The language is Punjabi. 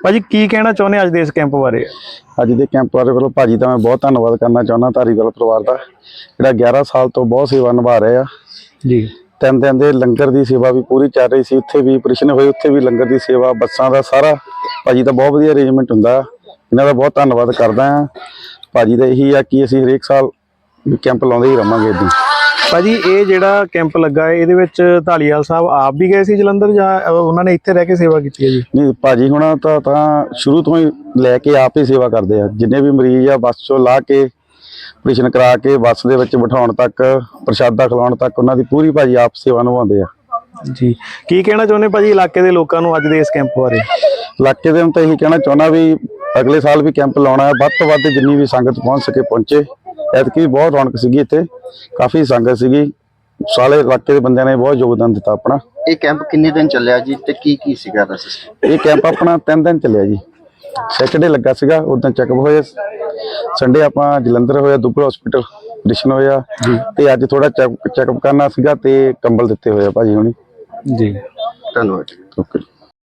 ਭਾਜੀ ਕੀ ਕਹਿਣਾ ਚਾਹੁੰਦੇ ਅੱਜ ਦੇ ਇਸ ਕੈਂਪ ਬਾਰੇ? ਅੱਜ ਦੇ ਕੈਂਪ ਬਾਰੇ ਵੱਲੋਂ ਭਾਜੀ ਦਾ ਮੈਂ ਬਹੁਤ ਧੰਨਵਾਦ ਕਰਨਾ ਚਾਹੁੰਦਾ ਧਾਰੀਵਾਲ ਪਰਿਵਾਰ ਦਾ ਜਿਹੜਾ 11 ਸਾਲ ਤੋਂ ਬਹੁਤ ਸੇਵਾ ਨਿਭਾ ਰਹੇ ਆ। ਜੀ। ਤਿੰਨ ਦਿਨ ਦੇ ਲੰਗਰ ਦੀ ਸੇਵਾ ਵੀ ਪੂਰੀ ਚੱਲ ਰਹੀ ਸੀ ਉੱਥੇ ਵੀ ਆਪਰੇਸ਼ਨ ਹੋਏ ਉੱਥੇ ਵੀ ਲੰਗਰ ਦੀ ਸੇਵਾ ਬੱਸਾਂ ਦਾ ਸਾਰਾ ਭਾਜੀ ਦਾ ਬਹੁਤ ਵਧੀਆ ਅਰੇਂਜਮੈਂਟ ਹੁੰਦਾ। ਇਹਨਾਂ ਦਾ ਬਹੁਤ ਧੰਨਵਾਦ ਕਰਦਾ ਆ ਭਾਜੀ ਦਾ ਇਹੀ ਆ ਕਿ ਅਸੀਂ ਹਰੇਕ ਸਾਲ ਕੈਂਪ ਲਾਉਂਦੇ ਹੀ ਰਵਾਂਗੇ ਇਦਾਂ। ਭਾਜੀ ਇਹ ਜਿਹੜਾ ਕੈਂਪ ਲੱਗਾ ਹੈ ਇਹਦੇ ਵਿੱਚ ਢਾਲੀਵਾਲ ਸਾਹਿਬ ਆਪ ਵੀ ਗਏ ਸੀ ਜਲੰਧਰ ਜਾਂ ਉਹਨਾਂ ਨੇ ਇੱਥੇ ਰਹਿ ਕੇ ਸੇਵਾ ਕੀਤੀ ਹੈ ਜੀ? ਨਹੀਂ ਭਾਜੀ ਹੁਣਾ ਤਾਂ ਤਾਂ ਸ਼ੁਰੂ ਤੋਂ ਹੀ ਲੈ ਕੇ ਆਪ ਹੀ ਸੇਵਾ ਕਰਦੇ ਆ। ਜਿੰਨੇ ਵੀ ਮਰੀਜ਼ ਆ ਬੱਸ ਚੋਂ ਲਾ ਕੇ ਆਪਰੇਸ਼ਨ ਕਰਾ ਕੇ ਬੱਸ ਦੇ ਵਿੱਚ ਬਿਠਾਉਣ ਤੱਕ ਪ੍ਰਸ਼ਾਦਾ ਖਿਲਾਉਣ ਤੱਕ ਉਹਨਾਂ ਦੀ ਪੂਰੀ ਭਾਜੀ ਆਪ ਸੇਵਾ ਨਿਭਾਉਂਦੇ ਆ। ਜੀ। ਕੀ ਕਹਿਣਾ ਚਾਹੁੰਦੇ ਭਾਜੀ ਇਲਾਕੇ ਦੇ ਲੋਕਾਂ ਨੂੰ ਅੱਜ ਦੇ ਇਸ ਕੈਂਪ ਬਾਰੇ? ਇਲਾਕੇ ਦੇ ਨੂੰ ਤਾਂ ਇਹੀ ਕਹਿਣਾ ਚਾਹੁੰਦਾ ਵੀ ਅਗਲੇ ਸਾਲ ਵੀ ਕੈਂਪ ਲਾਉਣਾ ਹੈ ਵੱਧ ਤੋਂ ਵੱਧ ਜਿੰਨੀ ਵੀ ਸੰਗਤ ਪਹੁੰਚ ਸਕੇ ਪਹੁੰਚੇ। ਐਤਕੀ ਬਹੁਤ ਰੌਣਕ ਸੀਗੀ ਇੱਥੇ। ਕਾਫੀ ਸੰਗਤ ਸੀਗੀ। ਸਾਰੇ ਇਲਾਕੇ ਦੇ ਬੰਦਿਆਂ ਨੇ ਬਹੁਤ ਯੋਗਦਾਨ ਦਿੱਤਾ ਆਪਣਾ। ਇਹ ਕੈਂਪ ਕਿੰਨੇ ਦਿਨ ਚੱਲਿਆ ਜੀ ਤੇ ਕੀ ਕੀ ਸੀਗਾ ਦਾ ਸਿਸਟਮ ਇਹ ਕੈਂਪ ਆਪਣਾ ਤਿੰਨ ਦਿਨ ਚੱਲਿਆ ਜੀ। ਸੈਟਰਡੇ ਲੱਗਾ ਸੀਗਾ ਉਦੋਂ ਚੈੱਕਅਪ ਹੋਇਆ। ਸੰਡੇ ਆਪਾਂ ਜਲੰਧਰ ਹੋਇਆ ਦੁੱਬਲ ਹਸਪੀਟਲ ਐਡਮਿਸ਼ਨ ਹੋਇਆ ਤੇ ਅੱਜ ਥੋੜਾ ਚੈੱਕਅਪ ਕਰਨਾ ਸੀਗਾ ਤੇ ਕੰਬਲ ਦਿੱਤੇ ਹੋਏ ਆ ਭਾਜੀ ਹੁਣੀ। ਜੀ। ਧੰਨਵਾਦ ਓਕੇ